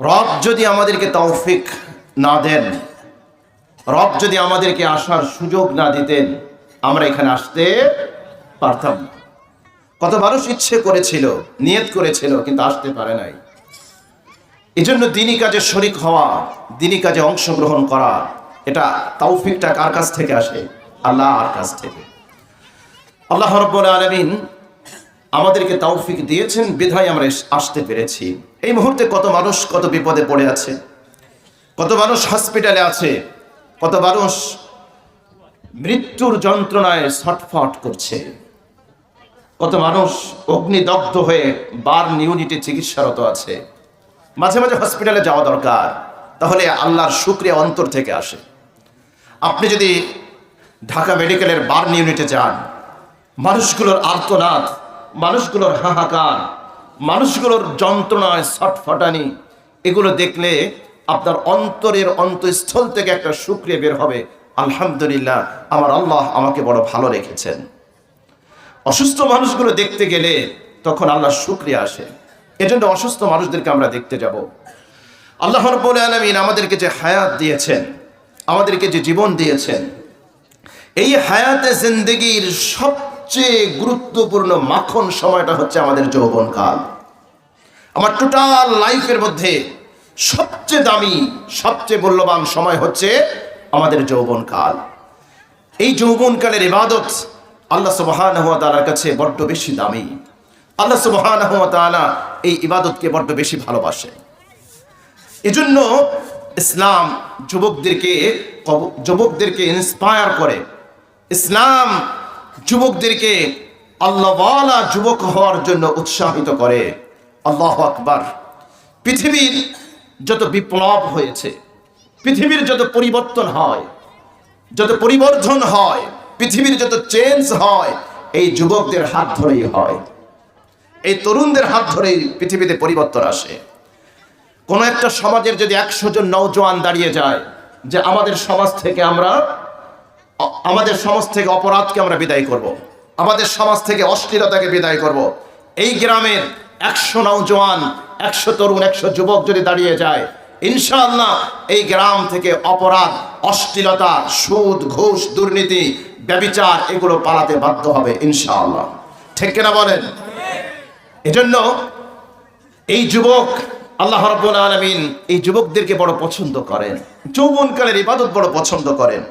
রব যদি আমাদেরকে তৌফিক না দেন, রব যদি আমাদেরকে আসার সুযোগ না দিতেন, আমরা এখানে আসতে পারতাম কত মানুষ ইচ্ছে করেছিল, নিয়ত করেছিল, কিন্তু আসতে পারে নাই। এজন্য দিনই কাজে শরিক হওয়া দিনই কাজে অংশগ্রহণ করা, এটা তৌফিকটা কার কাছ থেকে আসে? আল্লাহর কাছ থেকে। আল্লাহ রব্বুল আলমিন আমাদেরকে তৌফিক দিয়েছেন, বিধায় আমরা আসতে পেরেছি। এই মুহূর্তে কত মানুষ কত বিপদে পড়ে আছে, কত মানুষ হসপিটালে আছে, কত মানুষ মৃত্যুর যন্ত্রণায় ছটফট করছে, কত মানুষ অগ্নিদগ্ধ হয়ে বার ইউনিটে চিকিৎসারত আছে। মাঝে মাঝে হসপিটালে যাওয়া দরকার, তাহলে আল্লাহর শুক্রিয়া অন্তর থেকে আসে। আপনি যদি ঢাকা মেডিকেলের বার্ন ইউনিটে যান, মানুষগুলোর আর্তনাদ মানুষগুলোর হাহাকার, মানুষগুলোর যন্ত্রণায় ছটফটানি, এগুলো দেখলে আপনার অন্তরের অন্তঃস্থল থেকে একটা শুক্রিয়া বের হবে। আলহামদুলিল্লাহ, আমার আল্লাহ আমাকে বড় ভালো রেখেছেন। অসুস্থ মানুষগুলো দেখতে গেলে তখন আল্লাহ শুক্রিয়া আসে। এজন্য অসুস্থ মানুষদেরকে আমরা দেখতে যাব। আল্লাহ রব্বুল আলমিন আমাদেরকে যে হায়াত দিয়েছেন, আমাদেরকে যে জীবন দিয়েছেন, এই হায়াতে জিন্দগির সবচেয়ে গুরুত্বপূর্ণ মাখন সময়টা হচ্ছে আমাদের যৌবনকাল আমার টোটাল লাইফের মধ্যে সবচেয়ে দামি, সবচেয়ে মূল্যবান সময় হচ্ছে আমাদের যৌবনকাল এই যৌবনকালের ইবাদত আল্লাহ সুবহানাহু ওয়া তাআলার কাছে বড্ড বেশি দামি। আল্লাহ সুবহানাহু ওয়া এই ইবাদতকে বড্ড বেশি ভালোবাসে। এজন্য ইসলাম যুবকদেরকে যুবকদেরকে ইন্সপায়ার করে। ইসলাম যুবকদেরকে আল্লাহওয়ালা যুবক হওয়ার জন্য উৎসাহিত করে। আল্লাহ আকবার। পৃথিবীর যত বিপ্লব হয়েছে, পৃথিবীর যত পরিবর্তন হয়, যত পরিবর্ধন হয়, পৃথিবীর যত চেঞ্জ হয়, এই যুবকদের হাত ধরেই হয়। এই তরুণদের হাত ধরেই পৃথিবীতে পরিবর্তন আসে। কোন একটা সমাজের যদি একশো জন নৌজওয়ান দাঁড়িয়ে যায় যে আমাদের সমাজ থেকে আমরা আমাদের সমাজ থেকে অপরাধকে আমরা বিদায় করব। আমাদের সমাজ থেকে অশ্লীলতাকে বিদায় করব। এই গ্রামের একশো নৌজওয়ান একশো তরুণ, একশো যুবক যদি দাঁড়িয়ে যায়, ইনশাআল্লাহ এই গ্রাম থেকে অপরাধ, অশ্লীলতা, সুদ, ঘুষ, দুর্নীতি, ব্যবিচার এগুলো পালাতে বাধ্য হবে ইনশাআল্লাহ ঠিক কিনা বলেন এজন্য এই যুবক, আল্লাহ রাব্বুল আলামিন এই যুবকদেরকে বড় পছন্দ করেন যৌবনকালের ইবাদত বড় পছন্দ করেন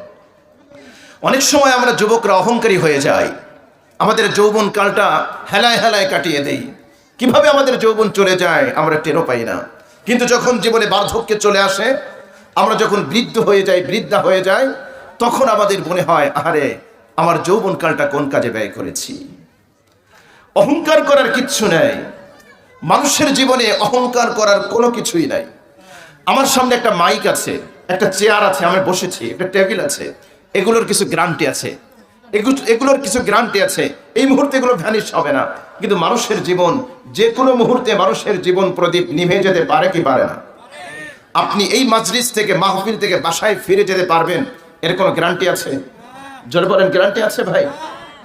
অনেক সময় আমরা যুবকরা অহংকারী হয়ে যাই। আমাদের যৌবন কালটা হেলায় হেলায় কাটিয়ে দেই। কীভাবে আমাদের যৌবন চলে যায়, আমরা টেরও পাই না। কিন্তু যখন জীবনে বার্ধক্যে চলে আসে, আমরা যখন বৃদ্ধ হয়ে যাই, বৃদ্ধা হয়ে যাই, তখন আমাদের মনে হয় আরে আমার যৌবন কালটা কোন কাজে ব্যয় করেছি? অহংকার করার কিচ্ছু নেই। মানুষের জীবনে অহংকার করার কোনো কিছুই নাই। আমার সামনে একটা মাইক আছে, একটা চেয়ার আছে, আমি বসেছি, একটা টেবিল আছে। এগুলোর কিছু গ্যারান্টি আছে। এগু- এগুলোর কিছু গ্যারান্টি আছে। এই মুহূর্তে এগুলো ভ্যানিশ হবে না। কিন্তু মানুষের জীবন যে কোনো মুহূর্তে মানুষের জীবন প্রদীপ নিভে যেতে পারে কি পারে না। আপনি এই মাজলিস থেকে, মাহফিল থেকে বাসায় ফিরে যেতে পারবেন, এর কোনো গ্যারান্টি আছে? জোরে বলেন, গ্যারান্টি আছে ভাই?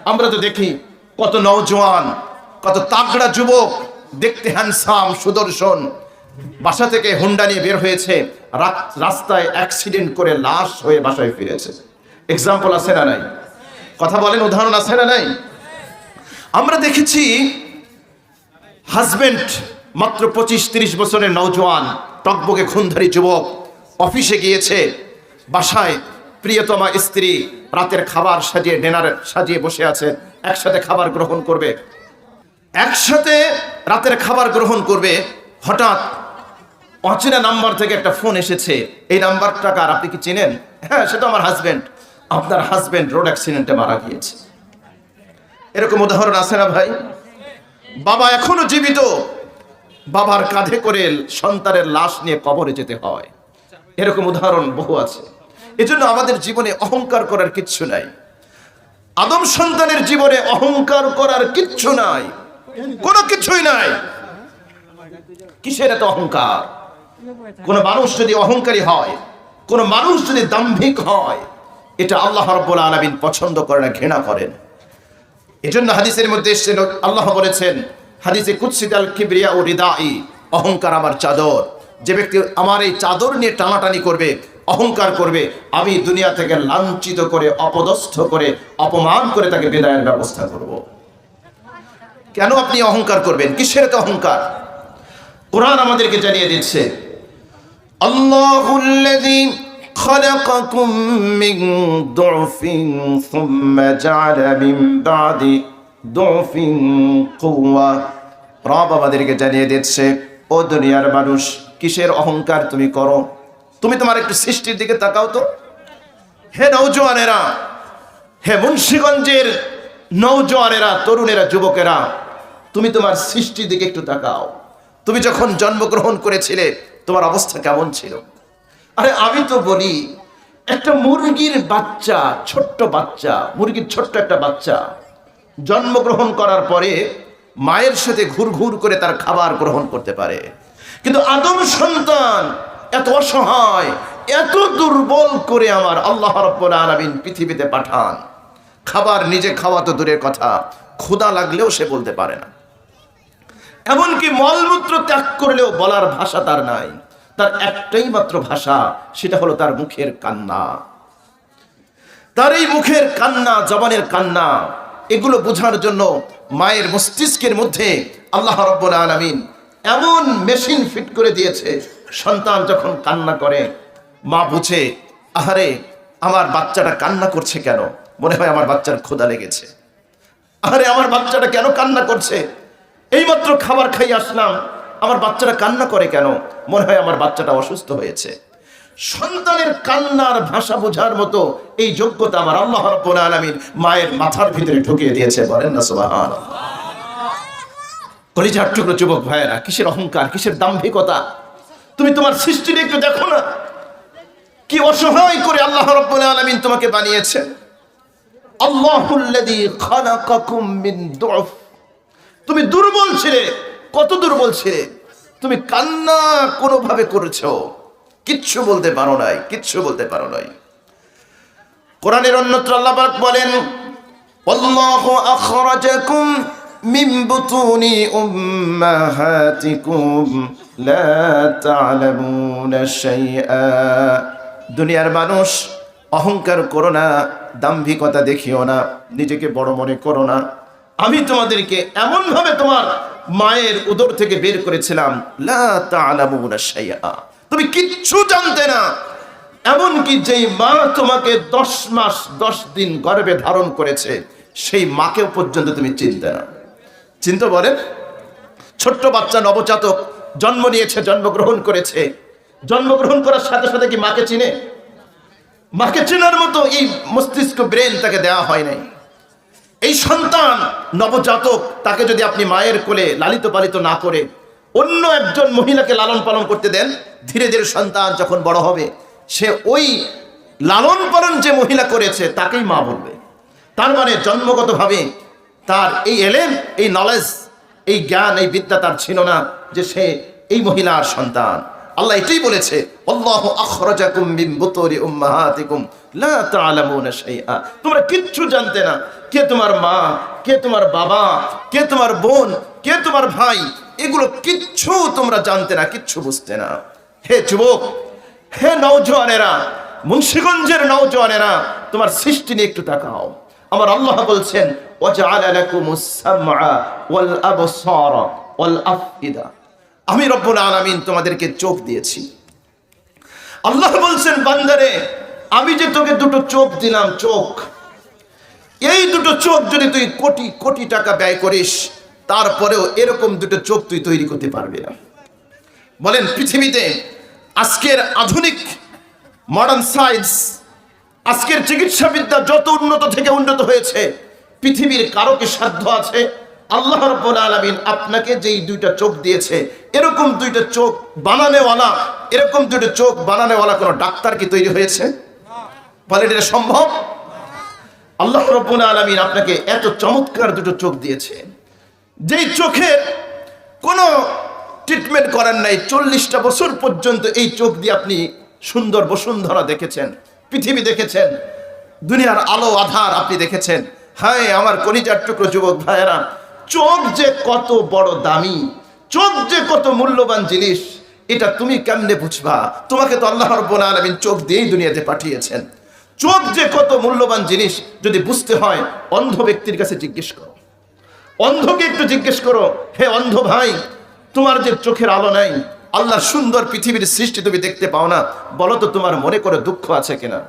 আমরা তো দেখি কত নওজোয়ান, কত তাগড়া যুবক, দেখতে হ্যান্ডসাম সুদর্শন। বাসা থেকে হুন্ডা নিয়ে বের হয়েছে রাস্তায় অ্যাক্সিডেন্ট করে লাশ হয়ে বাসায় ফিরেছে। এক্সাম্পল আছে না নাই? কথা বলেন, উদাহরণ আছে না নাই? আমরা দেখেছি হাজবেন্ড মাত্র পঁচিশ তিরিশ বছরের নৌজওয়ান টকবকে খুনধারী যুবক, অফিসে গিয়েছে, বাসায় প্রিয়তমা স্ত্রী রাতের খাবার সাজিয়ে ডিনার সাজিয়ে বসে আছে, একসাথে খাবার গ্রহণ করবে। একসাথে রাতের খাবার গ্রহণ করবে, হঠাৎ অচেনা নাম্বার থেকে একটা ফোন এসেছে। এই নাম্বারটা কার? আপনি কি চেনেন? হ্যাঁ সেটা আমার হাজবেন্ড আপনার হাজবেন্ড রোড অ্যাক্সিডেন্টে মারা গিয়েছে। এরকম উদাহরণ আছে না ভাই? বাবা এখনও জীবিত। বাবার কাঁধে করে সন্তানের লাশ নিয়ে কবরে যেতে হয়। এরকম উদাহরণ বহু আছে। এজন্য আমাদের জীবনে অহংকার করার কিচ্ছু নাই। আদম সন্তানের জীবনে অহংকার করার কিচ্ছু নাই। কোনো কিছুই নাই। কিসের এত অহংকার? কোন মানুষ যদি অহংকারী হয়, কোন মানুষ যদি দাম্ভিক হয় এটা আল্লাহ রব্বুল আলমিন পছন্দ করে না ঘৃণা করেন। এজন্য হাদিসের মধ্যে এসেছিল আল্লাহ বলেছেন, হাদিসে কুৎসিত আল কিবরিয়া ও রিদাই, অহংকার আমার চাদর। যে ব্যক্তি আমার এই চাদর নিয়ে টানাটানি করবে, অহংকার করবে, আমি দুনিয়া থেকে লাঞ্ছিত করে, অপদস্থ করে, অপমান করে তাকে বিদায়ের ব্যবস্থা করব। কেন আপনি অহংকার করবেন? কিসের অহংকার? কোরআন আমাদেরকে জানিয়ে দিচ্ছে, আল্লাহুল্লাযী خلقكم من ضعف ثم جعل من بعد ضعف قوة রব আমাদেরকে জানিয়ে দিচ্ছে ও দুনিয়ার মানুষ কিসের অহংকার তুমি করো তুমি তোমার একটু সৃষ্টির দিকে তাকাও তো হে নৌজওয়ানেরা হে মুন্সিগঞ্জের নৌজওয়ানেরা তরুণেরা যুবকেরা তুমি তোমার সৃষ্টির দিকে একটু তাকাও তুমি যখন জন্মগ্রহণ করেছিলে তোমার অবস্থা কেমন ছিল আরে আমি তো বলি, একটা মুরগির বাচ্চা, ছোট্ট বাচ্চা, মুরগির ছোট্ট একটা বাচ্চা, জন্মগ্রহণ করার পরে মায়ের সাথে ঘুর ঘুর করে তার খাবার গ্রহণ করতে পারে। কিন্তু আদম সন্তান এত অসহায়, এত দুর্বল করে আমার আল্লাহ রব্বুল আলামিন পৃথিবীতে পাঠান। খাবার নিজে খাওয়া তো দূরের কথা, ক্ষুধা লাগলেও সে বলতে পারে না। এমনকি মলমূত্র ত্যাগ করলেও বলার ভাষা তার নাই। তার একটাই মাত্র ভাষা, সেটা হলো তার মুখের কান্না। তার এই মুখের কান্না, জবানের কান্না, এগুলো বোঝার জন্য মায়ের মস্তিষ্কের মধ্যে আল্লাহ রব্বুল আলামিন এমন মেশিন ফিট করে দিয়েছে, সন্তান যখন কান্না করে, মা বুঝে, আহারে, আমার বাচ্চাটা কান্না করছে কেন? মনে হয় আমার বাচ্চার ক্ষুধা লেগেছে। আরে আমার বাচ্চাটা কেন কান্না করছে? এইমাত্র খাবার খাই আসলাম আমার বাচ্চাটা কান্না করে কেন? মনে হয় আমার বাচ্চাটা অসুস্থ হয়েছে। সন্তানের কান্নার ভাষা বোঝার মতো এই যোগ্যতা আমার আল্লাহ রাব্বুল আলামিন মায়ের মাথার ভিতরে ঢুকিয়ে দিয়েছে, বলেন না সুবহান কলিজার টুকরো যুবক ভাইয়েরা, কিসের অহংকার, কিসের দাম্ভিকতা? তুমি তোমার সৃষ্টির একটু দেখো না। কি অসহায় করে আল্লাহ রাব্বুল আলামিন তোমাকে বানিয়েছেন আল্লাহুল্লাযী খালাকাকুম মিন দুফ। তুমি দুর্বল ছিলে। কত দুর্বল ছিলে তুমি কান্না কোনোভাবে করেছ? কিচ্ছু বলতে পারো নাই, কিচ্ছু বলতে পারো নাই। কোরআনের অন্যত্র আল্লাহ বলেন দুনিয়ার মানুষ, অহংকার করো না, দাম্ভিকতা দেখিও না, নিজেকে বড় মনে করো না। আমি তোমাদেরকে এমন ভাবে তোমার মায়ের উদর থেকে বের করেছিলাম। তুমি কিচ্ছু জানতে না। এমনকি যেই মা তোমাকে দশ মাস, দশ দিন গর্বে ধারণ করেছে, সেই মাকেও পর্যন্ত তুমি চিনতে না। চিনতে বলেন, ছোট্ট বাচ্চা নবজাতক জন্ম নিয়েছে, জন্মগ্রহণ করেছে। জন্মগ্রহণ করার সাথে সাথে কি মাকে চিনে? মাকে চেনার মতো এই মস্তিষ্ক ব্রেন তাকে দেওয়া হয় নাই। এই সন্তান নবজাতক, তাকে যদি আপনি মায়ের কোলে লালিত পালিত না করে অন্য একজন মহিলাকে লালন পালন করতে দেন, ধীরে ধীরে সন্তান যখন বড় হবে, সে ওই লালন পালন যে মহিলা করেছে, তাকেই মা বলবে। তার মানে জন্মগতভাবে তার এই এলেম, এই নলেজ, এই জ্ঞান, এই বিদ্যা তার ছিল না যে সে এই মহিলার সন্তান। আল্লাহ এটাই বলেছে, আল্লাহু আখরাজাকুম মিন বুতুরি উম্মাহাতিকুম, লা তা'লামুনা শাইআ। তোমরা কিচ্ছু জানতে না, কে তোমার মা, কে তোমার বাবা, কে তোমার বোন, কে তোমার ভাই, এগুলো কিচ্ছু তোমরা জানতে না, কিচ্ছু বুঝতে না। হে যুবক, হে নওজোয়ানেরা, মুন্সিগঞ্জের নওজোয়ানেরা, তোমার সৃষ্টি নিয়ে একটু তাকাও। আমার আল্লাহ বলছেন, ওয়াজআলা লাকুমুস সামআ ওয়াল আবসারা ওয়াল আফইদা আমি রব্বুল আলামিন তোমাদেরকে চোখ দিয়েছি। আল্লাহ বলছেন, বান্দারে, আমি যে তোকে দুটো চোখ দিলাম, চোখ। এই দুটো চোখ যদি তুই কোটি কোটি টাকা ব্যয় করিস, তারপরেও এরকম দুটো চোখ তুই তৈরি করতে পারবি না। বলেন, পৃথিবীতে আজকের আধুনিক মডার্ন সায়েন্স আজকের চিকিৎসাবিদ্যা যত উন্নত থেকে উন্নত হয়েছে, পৃথিবীর কারও কি সাধ্য আছে? আল্লাহ রব্বুল আলামিন আপনাকে যেই দুইটা চোখ দিয়েছে, এরকম দুইটা চোখ বানানেওয়ালা, এরকম দুইটা চোখ বানানেওয়ালা কোনো ডাক্তার কি তৈরি হয়েছে? বলেন, এটা সম্ভব? আল্লাহ রব্বুল আলামিন আপনাকে এত চমৎকার দুটো চোখ দিয়েছে। যেই চোখের কোনো ট্রিটমেন্ট করার নাই, চল্লিশটা বছর পর্যন্ত এই চোখ দিয়ে আপনি সুন্দর বসুন্ধরা দেখেছেন, পৃথিবী দেখেছেন, দুনিয়ার আলো আধার আপনি দেখেছেন। হায়, আমার কলিজার টুকরো যুবক ভাইয়েরা চোখ যে কত বড় দামি, চোখ যে কত মূল্যবান জিনিস, এটা তুমি কেমনে বুঝবা? তোমাকে তো আল্লাহ রব্বুল চোখ দিয়েই দুনিয়াতে পাঠিয়েছেন। চোখ যে কত মূল্যবান জিনিস, যদি বুঝতে হয়, অন্ধ ব্যক্তির কাছে জিজ্ঞেস করো। অন্ধকে একটু জিজ্ঞেস করো, হে অন্ধ ভাই, তোমার যে চোখের আলো নাই আল্লাহ সুন্দর পৃথিবীর সৃষ্টি তুমি দেখতে পাও না, বলো তো তোমার মনে করে দুঃখ আছে কিনা?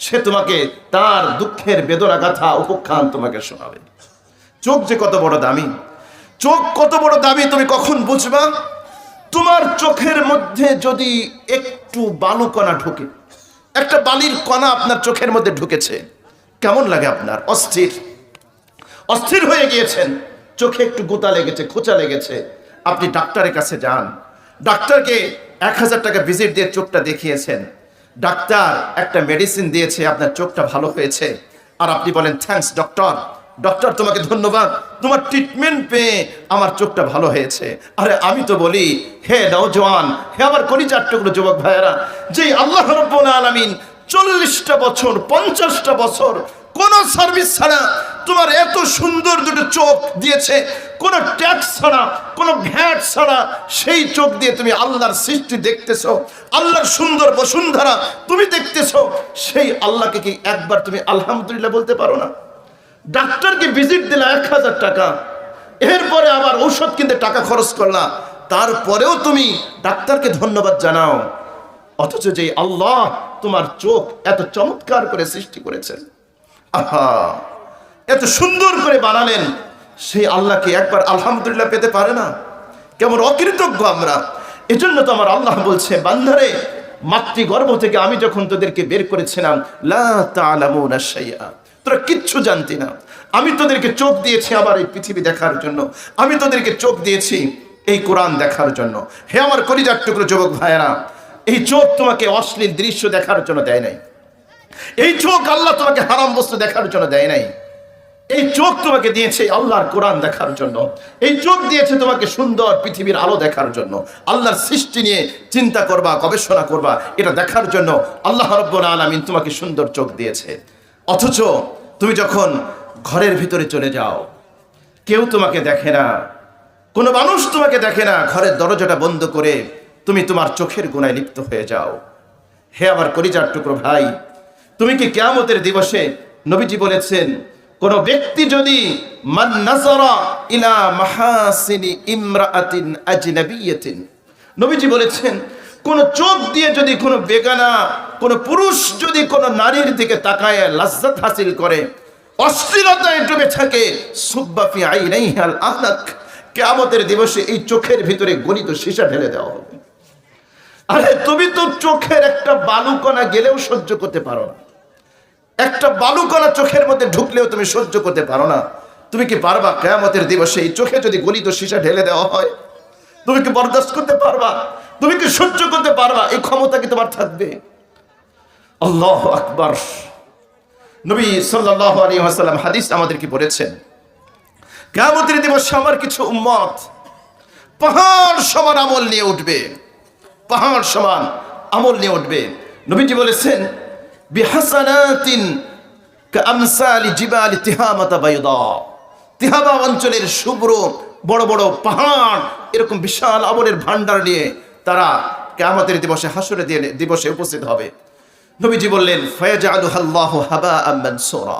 সে তোমাকে তার দুঃখের বেদনা গাথা উপখ্যান তোমাকে শোনাবে। চোখ যে কত বড় দামি, চোখ কত বড় দামি তুমি কখন বুঝবা? তোমার চোখের মধ্যে যদি একটু বালু কণা ঢুকে, একটা বালির কণা আপনার চোখের মধ্যে ঢুকেছে, কেমন লাগে আপনার? অস্থির। অস্থির হয়ে গিয়েছেন, চোখে একটু গোতা লেগেছে, খোঁচা লেগেছে। আপনি ডাক্তারের কাছে যান। ডাক্তারকে এক হাজার টাকা ভিজিট দিয়ে চোখটা দেখিয়েছেন। ডাক্তার একটা মেডিসিন দিয়েছে, আপনার চোখটা ভালো হয়েছে। আর আপনি বলেন থ্যাঙ্কস ডক্টর ডক্টর, তোমাকে ধন্যবাদ। তোমার ট্রিটমেন্ট পেয়ে আমার চোখটা ভালো হয়েছে। আরে আমি তো বলি, হে নওজওয়ান হে আমার কলিজার টুকরো যুবক ভাইয়েরা, যে আল্লাহ রব্বুল আলামিন চল্লিশটা বছর, পঞ্চাশটা বছর কোন সার্ভিস ছাড়া তোমার এত সুন্দর দুটো চোখ দিয়েছে, কোন ট্যাক্স ছাড়া, কোন ভ্যাট ছাড়া সেই চোখ দিয়ে তুমি আল্লাহর সৃষ্টি দেখতেছো, আল্লাহর সুন্দর বসুন্ধরা তুমি দেখতেছ, সেই আল্লাহকে কি একবার তুমি আলহামদুলিল্লাহ বলতে পারো না? ডাক্তারকে ভিজিট দিলা এক হাজার টাকা। এরপরে আবার ঔষধ কিনতে টাকা খরচ করলা তারপরেও তুমি ডাক্তারকে ধন্যবাদ জানাও। অথচ যে আল্লাহ তোমার চোখ এত চমৎকার করে সৃষ্টি করেছেন। আহা, এত সুন্দর করে বানালেন। সেই আল্লাহকে একবার আলহামদুলিল্লাহ পেতে পারে না। কেমন অকৃতজ্ঞ আমরা। এজন্য তো আমার আল্লাহ বলছে বান্ধারে মাতৃগর্ভ থেকে আমি যখন তোদেরকে বের করেছিলাম, লা তা'লামুনা শাইআ। তোরা কিচ্ছু জানতি না। আমি তোদেরকে চোখ দিয়েছি আবার এই পৃথিবী দেখার জন্য। আমি তোদেরকে চোখ দিয়েছি এই কোরআন দেখার জন্য। হে আমার কলিজার টুকরো যুবক ভাইয়েরা, এই চোখ তোমাকে অশ্লীল দৃশ্য দেখার জন্য দেয় নাই। এই চোখ আল্লাহ তোমাকে হারাম বস্তু দেখার জন্য দেয় নাই। এই চোখ তোমাকে দিয়েছে আল্লাহর কোরআন দেখার জন্য। এই চোখ দিয়েছে তোমাকে সুন্দর পৃথিবীর আলো দেখার জন্য। আল্লাহর সৃষ্টি নিয়ে চিন্তা করবা, গবেষণা করবা, এটা দেখার জন্য আল্লাহ রব্বুল আলামিন তোমাকে সুন্দর চোখ দিয়েছে। অথচ তুমি যখন ঘরের ভিতরে চলে যাও, কেউ তোমাকে দেখে না, কোনো মানুষ তোমাকে দেখে না, ঘরের দরজাটা বন্ধ করে তুমি তোমার চোখের গুণায় লিপ্ত হয়ে যাও। হে আমার করিজার টুকরো ভাই, তুমি কি কেয়ামতের দিবসে নবীজি বলেছেন, কোন ব্যক্তি যদি ইলা নবীজি বলেছেন কোন চোখ দিয়ে যদি কোনো বেগানা, কোন পুরুষ যদি কোন নারীর দিকে তাকায় লাজ্জাত হাসিল করে, অশ্লীলতায় ডুবে থাকে সুব্বাফি আইনাইহাল আহনাক কেয়ামতের দিবসে এই চোখের ভিতরে গলিত সীসা ঢেলে দেওয়া হবে। আরে তুমি তো চোখের একটা বালুকণা গেলেও সহ্য করতে পারো না। একটা বালুকণা চোখের মধ্যে ঢুকলেও তুমি সহ্য করতে পারো না। তুমি কি পারবা কেয়ামতের দিবসে এই চোখে যদি গলিত সীসা ঢেলে দেওয়া হয়? তুমি কি বরদাস্ত করতে পারবা? তুমি কি সহ্য করতে পারবা? এই ক্ষমতা কি তোমার থাকবে? আল্লাহ আকবর। নবী সাল্লাল্লাহু আলাইহি ওয়াসাল্লাম হাদিস আমাদেরকে বলেছেন, কেয়ামতের দিবসে আমার কিছু উম্মত পাহাড় সমান আমল নিয়ে উঠবে। পাহাড় সমান আমল নিয়ে উঠবে। নবীজি বলেছেন বিহাসানাতিন কামসালি জিবালি তিহামাতা বাইদা। তিহামা অঞ্চলের শুভ্র বড় বড় পাহাড়, এরকম বিশাল আমলের ভান্ডার নিয়ে তারা কেয়ামতের দিবসে হাসরে দিয়ে দিবসে উপস্থিত হবে। নবীজি বললেন ফয়াজআলু আল্লাহু মানসুরা।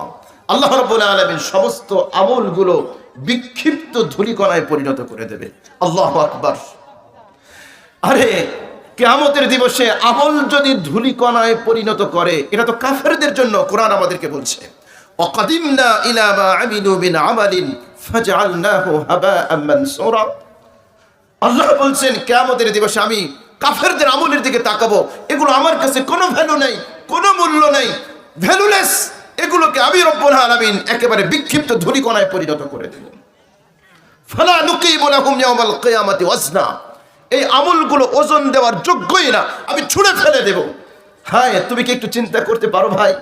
আল্লাহ আলামিন সমস্ত আমলগুলো বিক্ষিপ্ত ধূলিকণায় পরিণত করে দেবে। আল্লাহ আকবার। আরে, কেয়ামতের দিবসে আমল যদি ধূলিকণায় পরিণত করে, এটা তো কাফেরদের জন্য কোরআন আমাদেরকে বলছে। অকাদিমনা ইলা মা আমিলু মিন আমালিন ফাজআলনাহু হাবাআম মানসুরা আল্লাহ বলছেন, কেয়ামতের দিবসে আমি কাফেরদের আমলের দিকে তাকাবো। এগুলো আমার কাছে কোনো ভ্যালু নেই, কোনো মূল্য নেই। ভ্যালুলেস এগুলোকে আমি রব্বুল আলামিন একেবারে বিক্ষিপ্ত ধূলিকণায় পরিণত করে দেব। ফালা নুকিমু লাহুম ইয়াওমাল কিয়ামাতি ওয়াজনা। এই আমলগুলো ওজন দেওয়ার যোগ্যই না, আমি ছুঁড়ে ফেলে দেব। হ্যাঁ তুমি কি একটু চিন্তা করতে পারো ভাই?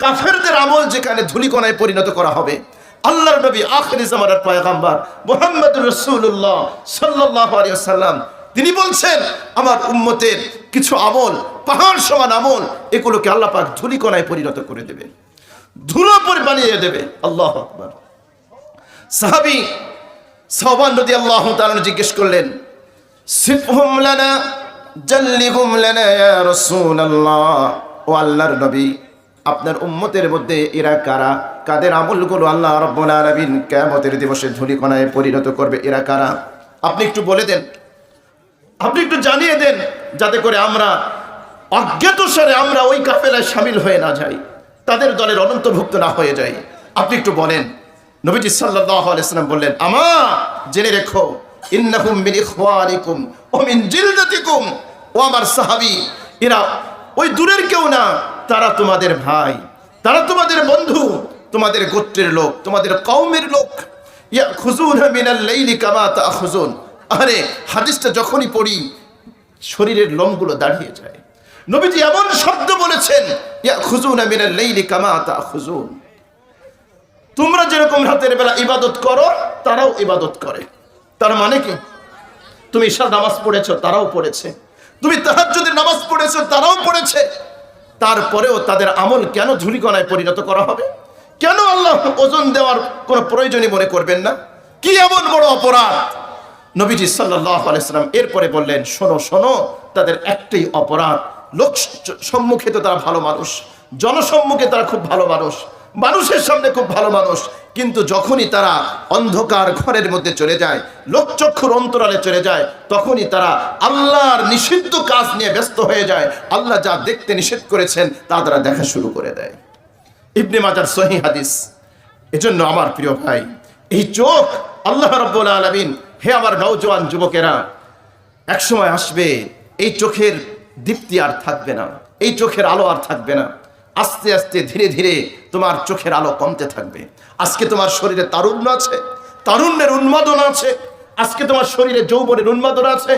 কাফেরদের আমল যেখানে ধুলিকণায় পরিণত করা হবে, আল্লাহর নবী, আখরি জামানার পয়গাম্বার মুহাম্মদুর রাসূলুল্লাহ সাল্লাল্লাহু আলাইহি ওয়াসাল্লাম, তিনি বলছেন, আমার উম্মতের কিছু আমল, পাহাড় সমান আমল, এগুলোকে আল্লাহ পাক ধুলিকণায় পরিণত করে দেবে। ধুলো পরে, বানিয়ে দেবে। আল্লাহ আকবার। সাহাবী সাহবান নদী আল্লাহ তাআলা জিজ্ঞেস করলেন, সিফহুম লানা, জাল্লিহুম লানা ইয়া ও আল্লাহর নবী? আপনার উম্মতের মধ্যে এরা কারা? কাদের আমলগুলো আল্লাহ রাব্বুল আলামিন কিয়ামতের দিবসে ধূলিকণায় পরিণত করবে, এরা কারা? আপনি একটু বলে দেন। আপনি একটু জানিয়ে দেন, যাতে করে আমরা অজ্ঞাতসারে আমরা ওই কাফেলায় সামিল হয়ে না যাই, তাদের দলের অনন্তভুক্ত না হয়ে যাই। আপনি একটু বলেন। নবীজি সাল্লাম বললেন, আমা, জেনে রেখো, ইন্নাহুম জিলদাতিকুম ও আমার সাহাবী। এরা ওই দূরের কেউ না তারা তোমাদের ভাই, তারা তোমাদের বন্ধু, তোমাদের গোত্রের লোক, তোমাদের কওমের লোক। ইয়া খুজুনা মিনাল লাইলি কামা তাখুজুন। আরে, হাদিসটা যখনই পড়ি, শরীরের লোমগুলো দাঁড়িয়ে যায়। নবীজি এমন শব্দ বলেছেন ইয়া খুজুন মিনাল লাইলি কামা তাখুজুন। তোমরা যেরকম রাতের বেলা ইবাদত করো, তারাও ইবাদত করে। তার মানে কি? তুমি ঈশার নামাজ পড়েছো, তারাও পড়েছে। তুমি তাহাজ্জুদের নামাজ পড়েছো, তারাও পড়েছে। তারপরেও তাদের আমল কেন ধুলিকণায় পরিণত করা হবে? কেন আল্লাহ ওজন দেওয়ার কোনো প্রয়োজনই মনে করবেন না? কি এমন বড় অপরাধ? নবীজি সাল্লাহ আলাইসালাম এরপরে বললেন, শোনো শোনো, তাদের একটাই অপরাধ। লোক সম্মুখে তো তারা ভালো মানুষ, জনসম্মুখে তারা খুব ভালো মানুষ। মানুষের সামনে খুব ভালো মানুষ, কিন্তু যখনই তারা অন্ধকার ঘরের মধ্যে চলে যায়, লোকচক্ষুর অন্তরালে চলে যায়, তখনই তারা আল্লাহর নিষিদ্ধ কাজ নিয়ে ব্যস্ত হয়ে যায়। আল্লাহ যা দেখতে নিষেধ করেছেন, তা তারা দেখা শুরু করে দেয়। ইবনে মাজার সহি হাদিস। এজন্য আমার প্রিয় ভাই, এই চোখ আল্লাহ রব্বুল আলমিন, হে আমার নৌজওয়ান যুবকেরা, একসময় আসবে, এই চোখের দীপ্তি আর থাকবে না, এই চোখের আলো আর থাকবে না। আস্তে আস্তে ধীরে ধীরে তোমার চোখের আলো কমতে থাকবে। আজকে তোমার শরীরে তারুণ্য আছে, তারুণ্যের উন্মাদন আছে। আজকে তোমার শরীরে যৌবনের উন্মাদন আছে।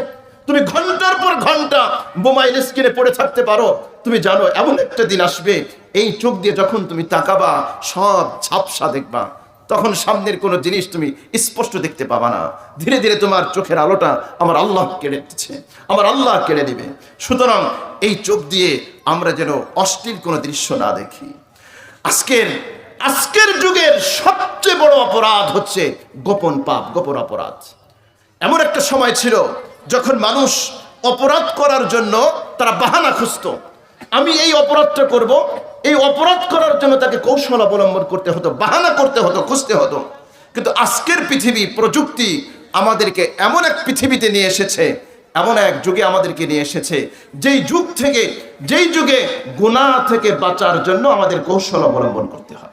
তুমি ঘণ্টার পর ঘণ্টা মোবাইল স্ক্রিনে পড়ে থাকতে পারো। তুমি জানো, এমন একটা দিন আসবে, এই চোখ দিয়ে যখন তুমি তাকাবা, সব ঝাপসা দেখবা। তখন সামনের কোনো জিনিস তুমি স্পষ্ট দেখতে পাবা না। ধীরে ধীরে তোমার চোখের আলোটা আমার আল্লাহ কেড়ে দিচ্ছে আমার আল্লাহ কেড়ে দিবে সুতরাং এই চোখ দিয়ে আমরা যেন অশ্লীল কোনো দৃশ্য না দেখি। আজকের আজকের যুগের সবচেয়ে বড় অপরাধ হচ্ছে গোপন পাপ, গোপন অপরাধ। এমন একটা সময় ছিল যখন মানুষ অপরাধ করার জন্য তারা বাহানা খুঁজত। আমি এই অপরাধটা করব। এই অপরাধ করার জন্য তাকে কৌশল অবলম্বন করতে হতো, বাহানা করতে হতো, খুঁজতে হতো। কিন্তু আজকের পৃথিবী, প্রযুক্তি আমাদেরকে এমন এক পৃথিবীতে নিয়ে এসেছে, এমন এক যুগে আমাদেরকে নিয়ে এসেছে, যেই যুগ থেকে, যেই যুগে গুণা থেকে বাঁচার জন্য আমাদের কৌশল অবলম্বন করতে হয়।